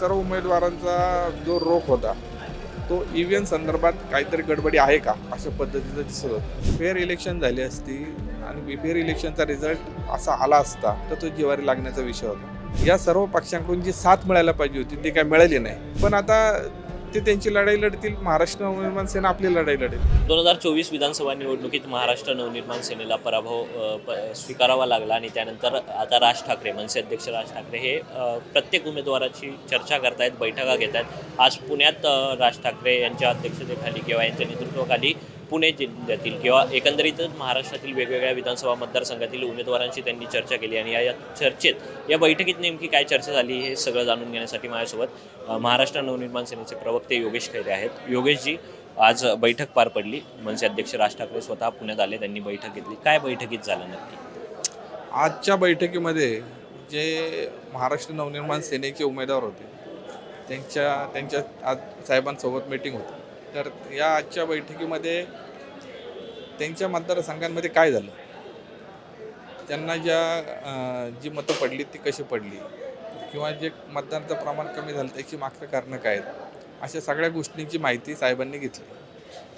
सर्व उमेदवारांचा जो रोख होता तो इव्हीएम संदर्भात काहीतरी गडबडी आहे का? अशा पद्धतीचं दिसत होतं. फेअर इलेक्शन झाली असती आणि फेअर इलेक्शनचा रिझल्ट असा आला असता तर तो जिवारी लागण्याचा विषय होता. या सर्व पक्षांकडून जी साथ मिळायला पाहिजे होती ती काय मिळाली नाही. पण आता ते त्यांची लढाई लढतील. महाराष्ट्र नवनिर्माण सेना आपली लढाई लढेल. दोन हजार चोवीस विधानसभा निवडणुकीत महाराष्ट्र नवनिर्माण सेनेला पराभव प- स्वीकारावा लागला आणि त्यानंतर आता राज ठाकरे मनसे अध्यक्ष राज ठाकरे हे अ, प्रत्येक उमेदवाराची चर्चा करतायत बैठका घेत आहेत आज पुण्यात अ, राज ठाकरे यांच्या अध्यक्षतेखाली किंवा यांच्या नेतृत्वाखाली पुणे जिल्ह्यातील किंवा एकंदरीतच महाराष्ट्रातील वेगवेगळ्या विधानसभा मतदारसंघातील उमेदवारांशी त्यांनी चर्चा केली आणि या या चर्चेत या बैठकीत नेमकी काय चर्चा झाली हे सगळं जाणून घेण्यासाठी माझ्यासोबत महाराष्ट्र नवनिर्माण सेनेचे प्रवक्ते योगेश खैरे आहेत. योगेशजी आज बैठक पार पडली. मनसे अध्यक्ष राज ठाकरे स्वतः पुण्यात आले त्यांनी बैठक घेतली. काय बैठकीत झालं नक्की? आजच्या बैठकीमध्ये जे महाराष्ट्र नवनिर्माण सेनेचे उमेदवार होते त्यांच्या त्यांच्या आज साहेबांसोबत मीटिंग होती. तर या आजच्या बैठकीमध्ये त्यांच्या मतदारसंघांमध्ये काय झालं? त्यांना ज्या जी मतं पडली ती कशी पडली? किंवा जे मतदानाचं प्रमाण कमी झालं त्याची मागचं कारणं काय आहेत? अशा सगळ्या गोष्टींची माहिती साहेबांनी घेतली.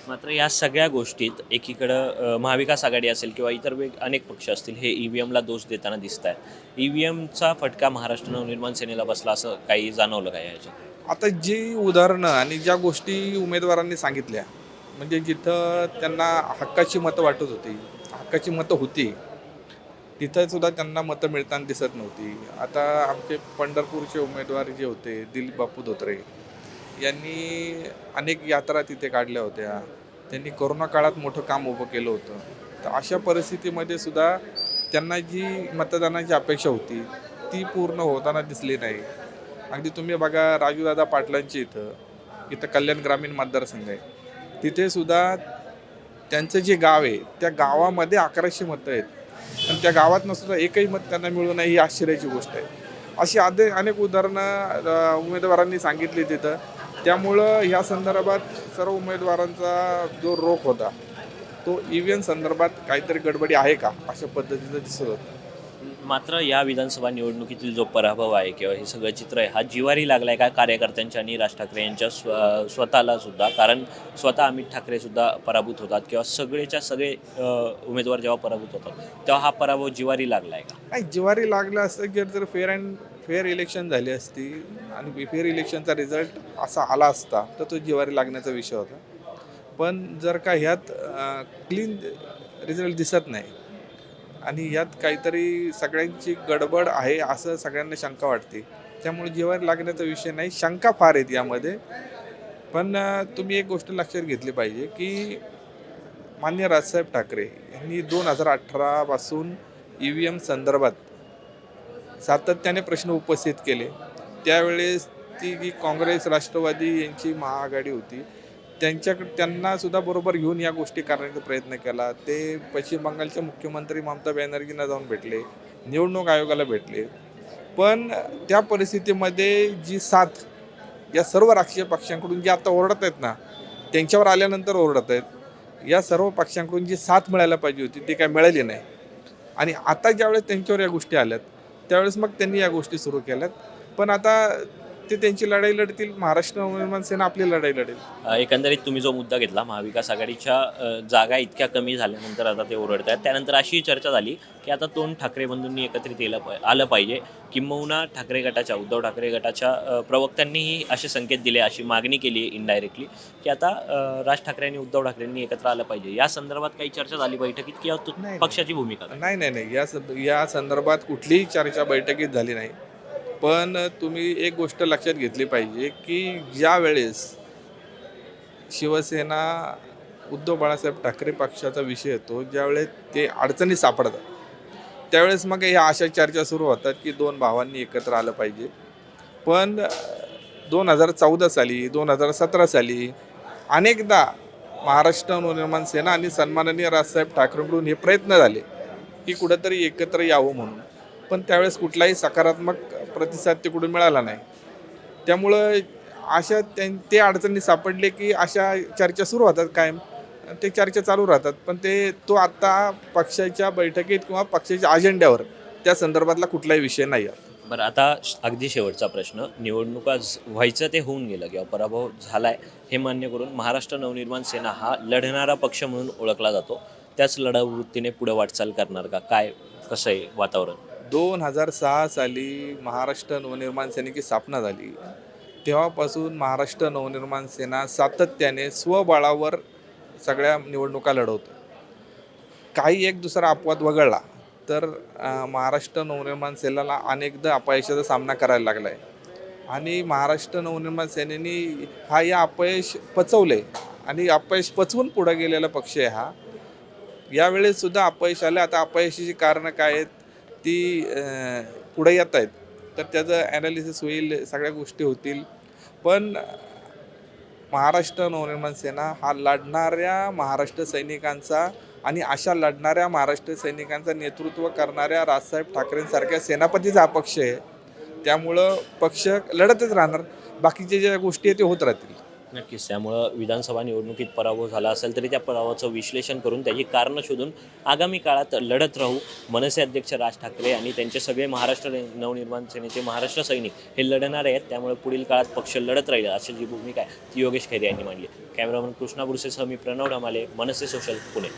मात्र या सगळ्या गोष्टीत एकीकडं महाविकास आघाडी असेल किंवा इतर वेग अनेक पक्ष असतील हे ई व्ही एमला दोष देताना दिसत आहेत. ई व्ही एमचा फटका महाराष्ट्र नवनिर्माण सेनेला बसला असं काही जाणवलं काय याच्यात? आता जी उदाहरणं आणि ज्या गोष्टी उमेदवारांनी सांगितल्या म्हणजे जिथं त्यांना हक्काची मतं वाटत होती हक्काची मतं होती तिथं सुद्धा त्यांना मतं मिळताना दिसत नव्हती. आता आमचे पंढरपूरचे उमेदवार जे होते दिलीप बापू धोत्रे यांनी अनेक यात्रा तिथे काढल्या होत्या. त्यांनी कोरोना काळात मोठं काम उभं केलं होतं. तर अशा परिस्थितीमध्ये सुद्धा त्यांना जी मतदानाची अपेक्षा होती ती पूर्ण होताना दिसली नाही. अगदी तुम्ही बघा राजूदादा पाटलांची इथं इथं कल्याण ग्रामीण मतदारसंघ आहे. तिथे सुद्धा त्यांचं जे गाव आहे त्या गावामध्ये अकराशे मतं आहेत. आणि त्या गावात सुद्धा एकही मत त्यांना मिळू नये ही आश्चर्याची गोष्ट आहे. अशी आदे अनेक उदाहरणं उमेदवारांनी सांगितली तिथं. त्यामुळं ह्या संदर्भात सर्व उमेदवारांचा जो रोख होता तो ई व्ही संदर्भात काहीतरी गडबडी आहे का अशा पद्धतीचं दिसत होतं. मात्र या विधानसभा निवडणुकीतील जो पराभव आहे किंवा हे सगळं चित्र आहे हा जिवारी लागलाय का? कार्यकर्त्यांच्या आणि राज ठाकरे यांच्या स्व स्वतःला सुद्धा. कारण स्वतः अमित ठाकरे सुद्धा पराभूत होतात किंवा सगळेच्या सगळे उमेदवार जेव्हा पराभूत होतात तेव्हा हा पराभव जिवारी लागलाय का? नाही जिवारी लागलं असतं की जर फेअर अँड फेअर इलेक्शन झाली असती आणि फेअर इलेक्शनचा रिझल्ट असा आला असता तर तो जिवारी लागण्याचा विषय होता. पण जर का ह्यात क्लीन रिझल्ट दिसत नाही आणि यात काहीतरी सगळ्यांची गडबड आहे असं सगळ्यांना शंका वाटते. त्यामुळे जीवन लागण्याचा विषय नाही. शंका फार आहेत यामध्ये. पण तुम्ही एक गोष्ट लक्षात घेतली पाहिजे की मान्य राजसाहेब ठाकरे यांनी दोन हजार अठरापासून ई व्ही एम संदर्भात सातत्याने प्रश्न उपस्थित केले. त्यावेळेस ती जी काँग्रेस राष्ट्रवादी यांची महाआघाडी होती त्यांच्याकडे त्यांना सुद्धा बरोबर घेऊन या गोष्टी करण्याचा प्रयत्न केला. ते पश्चिम बंगालचे मुख्यमंत्री ममता बॅनर्जींना जाऊन भेटले निवडणूक आयोगाला भेटले. पण त्या परिस्थितीमध्ये जी साथ या सर्व राजकीय पक्षांकडून जे आता ओरडत आहेत ना त्यांच्यावर आल्यानंतर ओरडत आहेत. या सर्व पक्षांकडून जी साथ मिळायला पाहिजे होती ती काय मिळाली नाही. आणि आता ज्यावेळेस त्यांच्यावर या गोष्टी आल्यात त्यावेळेस मग त्यांनी या गोष्टी सुरू केल्यात. पण आता ते त्यांची लढाई लढतील महाराष्ट्र नवनिर्माण सेना आपली लढाई लढेल. एकंदरीत तुम्ही जो मुद्दा घेतला महाविकास आघाडीच्या अ, जागा इतक्या कमी झाल्यानंतर आता ते ओरडत आहेत त्यानंतर अशी चर्चा झाली की आता दोन ठाकरे बंधूंनी एकत्रित येलं आलं पाहिजे. किंबहुना ठाकरे गटाच्या उद्धव ठाकरे गटाच्या अ, प्रवक्त्यांनीही असे संकेत दिले अशी मागणी केली इनडायरेक्टली की आता अ, राज ठाकरे आणि उद्धव ठाकरेंनी एकत्र आलं पाहिजे. या संदर्भात काही चर्चा झाली बैठकीत किंवा तु- नाही. पक्षाची भूमिका काय? नाही नाही नाही. या सं- या संदर्भात कुठलीही चर्चा बैठकीत झाली नाही. पण तुम्ही एक गोष्ट लक्षात घेतली पाहिजे की ज्या वेळेस शिवसेना उद्धव बाळासाहेब ठाकरे पक्षाचा विषय येतो ज्यावेळेस ते अडचणी सापडतात त्यावेळेस मग ह्या अशा चर्चा सुरू होतात की दोन भावांनी एकत्र आलं पाहिजे. पण दोन हजार चौदा साली दोन हजार सतरा साली अनेकदा महाराष्ट्र नवनिर्माण सेना आणि सन्माननीय राजसाहेब ठाकरेंकडून हे प्रयत्न झाले की कुठंतरी एकत्र यावं म्हणून. पण त्यावेळेस कुठलाही सकारात्मक प्रतिसाद तिकडून मिळाला नाही. त्यामुळं अशा त्यां ते अडचणी सापडले की अशा चर्चा सुरू होतात कायम. ते चर्चा चालू राहतात पण ते तो आत्ता पक्षाच्या बैठकीत किंवा पक्षाच्या अजेंड्यावर त्या संदर्भातला कुठलाही विषय नाही आहे. बरं आता अगदी शेवटचा प्रश्न. निवडणुका व्हायचं ते होऊन गेलं किंवा पराभव झालाय हे मान्य करून महाराष्ट्र नवनिर्माण सेना हा लढणारा पक्ष म्हणून ओळखला जातो. त्याच लढावृत्तीने पुढे वाटचाल करणार का? काय कसं आहे वातावरण? दोन हजार सहा साली महाराष्ट्र नवनिर्माण सेनेची स्थापना झाली. तेव्हापासून महाराष्ट्र नवनिर्माण सेना सातत्याने स्वबळावर सगळ्या निवडणुका लढवतो. काही एक दुसरा अपवाद वगळला तर महाराष्ट्र नवनिर्माण सेनेला अनेकदा अपयशाचा सामना करायला लागला आहे आणि महाराष्ट्र नवनिर्माण सेनेने हा या अपयश पचवले आणि अपयश पचवून पुढे गेलेला पक्ष आहे हा. यावेळेस सुद्धा अपयश आलं. आता अपयशाची कारणं काय आहेत? ती पुढे येत आहेत. तर त्याचं ॲनालिसिस होईल सगळ्या गोष्टी होतील. पण महाराष्ट्र नवनिर्माण सेना हा लढणाऱ्या महाराष्ट्र सैनिकांचा आणि अशा लढणाऱ्या महाराष्ट्र सैनिकांचं नेतृत्व करणाऱ्या राजसाहेब ठाकरेंसारख्या सेनापतीचा हा पक्ष आहे. त्यामुळं पक्ष लढतच राहणार. बाकीच्या ज्या गोष्टी आहेत ते होत राहतील. नक्कीच त्यामुळं विधानसभा निवडणुकीत पराभव झाला असेल तरी त्या पराभवाचं विश्लेषण करून त्याची कारणं शोधून आगामी काळात लढत राहू मनसे अध्यक्ष राज ठाकरे आणि त्यांचे सगळे महाराष्ट्र नवनिर्माण सेनेचे महाराष्ट्र सैनिक हे लढणारे आहेत. त्यामुळे पुढील काळात पक्ष लढत राहील अशी जी भूमिका आहे ती योगेश खैरे यांनी मांडली. कॅमेरामन कृष्णा बुरसेसह मी प्रणव ढमाले मनसे सोशल पुणे.